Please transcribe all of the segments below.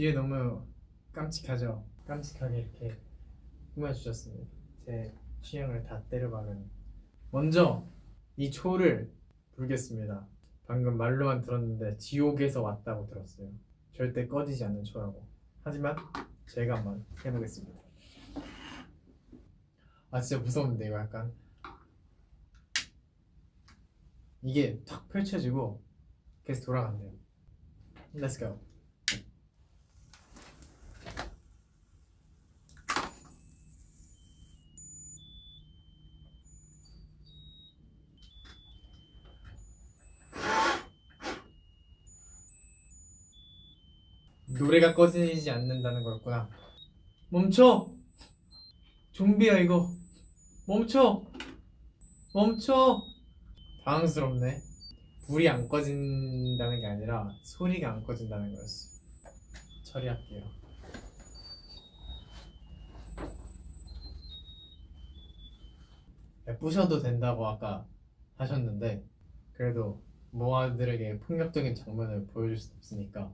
뒤에 너무 깜찍하죠? 깜찍하게 이렇게 꾸며주셨습니다. 제 취향을 다 때려박은. 먼저 이 초를 불겠습니다. 방금 말로만 들었는데 지옥에서 왔다고 들었어요. 절대 꺼지지 않는 초라고. 하지만 제가 한번 해보겠습니다. 아 진짜 무서운데 이거 약간 이게 탁 펼쳐지고 계속 돌아간대요. Let's go. 노래가 꺼지지 않는다는 거였구나. 멈춰! 좀비야 이거. 멈춰! 멈춰! 당황스럽네. 불이 안 꺼진다는 게 아니라 소리가 안 꺼진다는 거였어. 처리할게요. 네, 부셔도 된다고 아까 하셨는데 그래도 모아들에게 폭력적인 장면을 보여줄 수 없으니까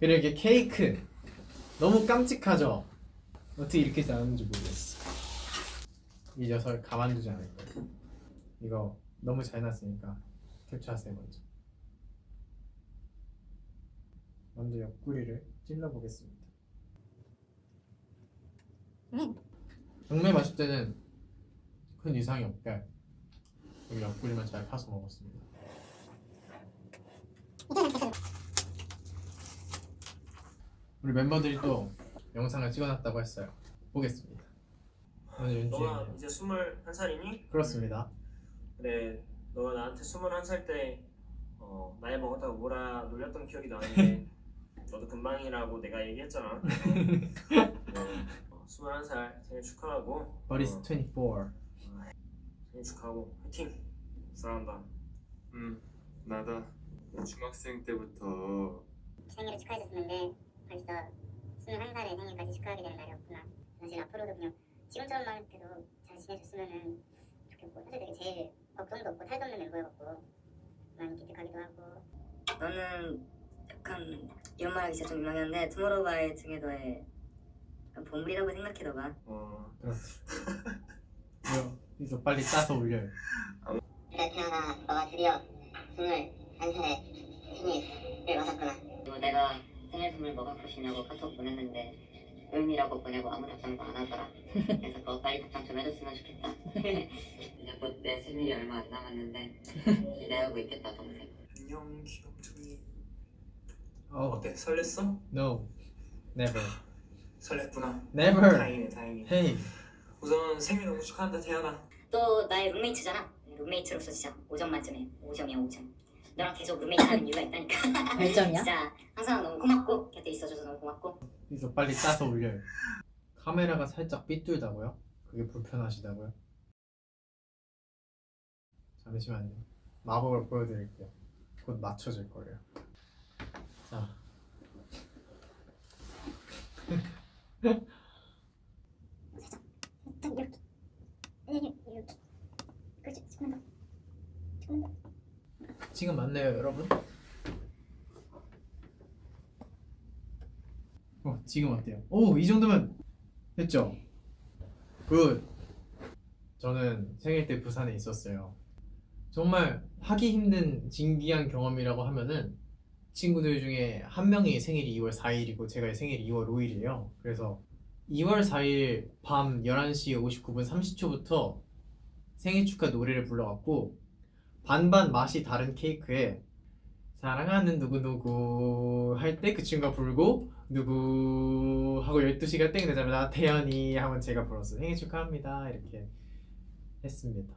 그리고 이게 케이크. 너무 깜찍하죠? 어떻게 이렇게 잘하는지 모르겠어. 이 녀석을 가만두지 않을 거예요 이거 너무 잘 났으니까 캡처하세요 먼저. 먼저 옆구리를 찔러보겠습니다. 정말 맛있을 때는 큰 이상이 없게 여기 옆구리만 잘 파서 먹었습니다 우리 멤버들이 또 영상을 찍어놨다고 했어요. 보겠습니다. 오늘 너가 이제 21살이니? 그렇습니다. 그래 너 나한테 21살 때 어, 나이 먹었다고 뭐라 놀렸던 기억이 나는데 너도 금방이라고 내가 얘기했잖아. 어, 어, 21살 생일 축하하고. But it's 어, 24 생일 축하하고 화이팅! 사랑한다. 음, 나다. 중학생 때부터 생일을 축하해줬었는데 벌써 21살의 생일까지 축하하게 되는 날이었구나. 사실 앞으로도 그냥 지금처럼만 계속 잘 지내줬으면 좋겠고. 사실 되게 제일 걱정도 없고 탈도 없는 멤버여갖고 많이 기특하기도 하고. 너는 약간 이런 말 하기 진짜 좀 민망한데 투모로우바이 등에도의 보물이라고 생각해 너가 어, 이거, 이거 빨리 따서 올려요 그래 태연아 너가 드디어 21살의 생일을 맞았구나. 뭐 내가 생일 선물 뭐 갖고 싶냐고 카톡 보냈는데 음이라고 보내고 아무 답장도 안 하더라. 그래서 그거 빨리 답장 좀 해줬으면 좋겠다. 이제 곧내 생일이 얼마 안 남았는데 기대하고 있겠다 동생. 안녕 귀염둥이. Oh 어때? 설렜어? no. Never. 설렜구나. Never. 다행이네 다행이네. Hey. 우선 생일 너무 축하한다 태연아. 또 나의 룸메이트잖아. 룸메이트로서 진짜 5점 만점에 5점이야 5점 너랑 계속 룸메이트 하는 이유가 있다니까. 몇 점이야? 진짜 항상 너무 고맙고 곁에 있어줘서 너무 고맙고 이거 빨리 따서 올려요 카메라가 살짝 삐뚤다고요? 그게 불편하시다고요? 잠시만요 마법을 보여드릴게요 곧 맞춰질 거예요 자딱 이렇게 이렇게 이렇게 그렇지 조금만 더 조금만 더 지금 맞나요 여러분? 어 지금 어때요? 오 이 정도면 됐죠? 굿 저는 생일 때 부산에 있었어요 정말 하기 힘든 진기한 경험이라고 하면은 친구들 중에 한 명이 생일이 2월 4일이고 제가 생일이 2월 5일이에요 그래서 2월 4일 밤 11시 59분 30초부터 생일 축하 노래를 불러갖고 반반 맛이 다른 케이크에 사랑하는 누구누구 할 때 그 친구가 불고 누구 하고 12시가 땡 되자마자 태연이 하면 제가 불었어요 생일 축하합니다. 이렇게 했습니다.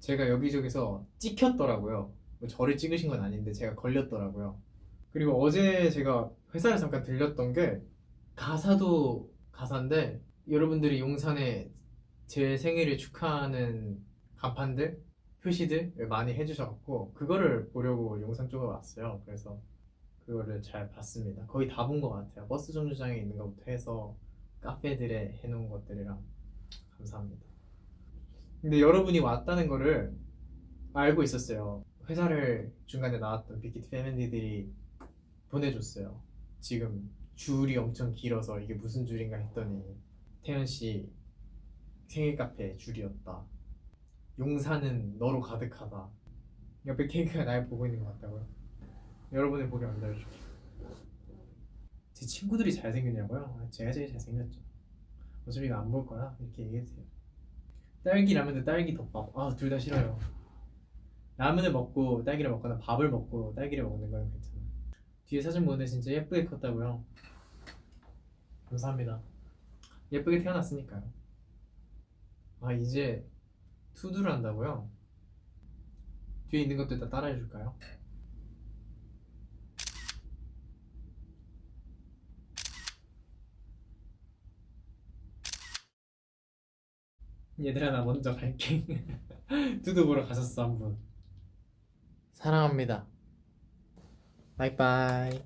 제가 여기저기서 찍혔더라고요. 뭐 저를 찍으신 건 아닌데 제가 걸렸더라고요. 그리고 어제 제가 회사를 잠깐 들렸던 게 가사도 가사인데 여러분들이 용산에 제 생일을 축하하는 간판들 표시들 많이 해주셔갖고 그거를 보려고 영상 쪽으로 왔어요. 그래서 그거를 잘 봤습니다. 거의 다 본 것 같아요. 버스 정류장에 있는 것부터 해서 카페들에 해놓은 것들이랑 감사합니다. 근데 여러분이 왔다는 거를 알고 있었어요. 회사를 중간에 나왔던 빅히트 패밀리들이 보내줬어요. 지금 줄이 엄청 길어서 이게 무슨 줄인가 했더니 태연 씨 생일 카페 줄이었다. 용사는 너로 가득하다. 옆에 케이크가 날 보고 있는 것 같다고요. 여러분의 보기 기다려줄게요. 제 친구들이 잘생겼냐고요? 아, 제가 제일 잘생겼죠. 어차피 이거 안 볼 거라 이렇게 얘기해주세요. 딸기 라면도 딸기 덮밥. 아, 둘 다 싫어요. 라면을 먹고 딸기를 먹거나 밥을 먹고 딸기를 먹는 건 괜찮아 요. 뒤에 사진 보는데 진짜 예쁘게 컸다고요. 감사합니다. 예쁘게 태어났으니까요. 아 이제 투두를 한다고요? 뒤에 있는 것들 다 따라해 줄까요? 얘들아 나 먼저 갈게. 투두 보러 가셨어 한 분. 사랑합니다. 바이바이.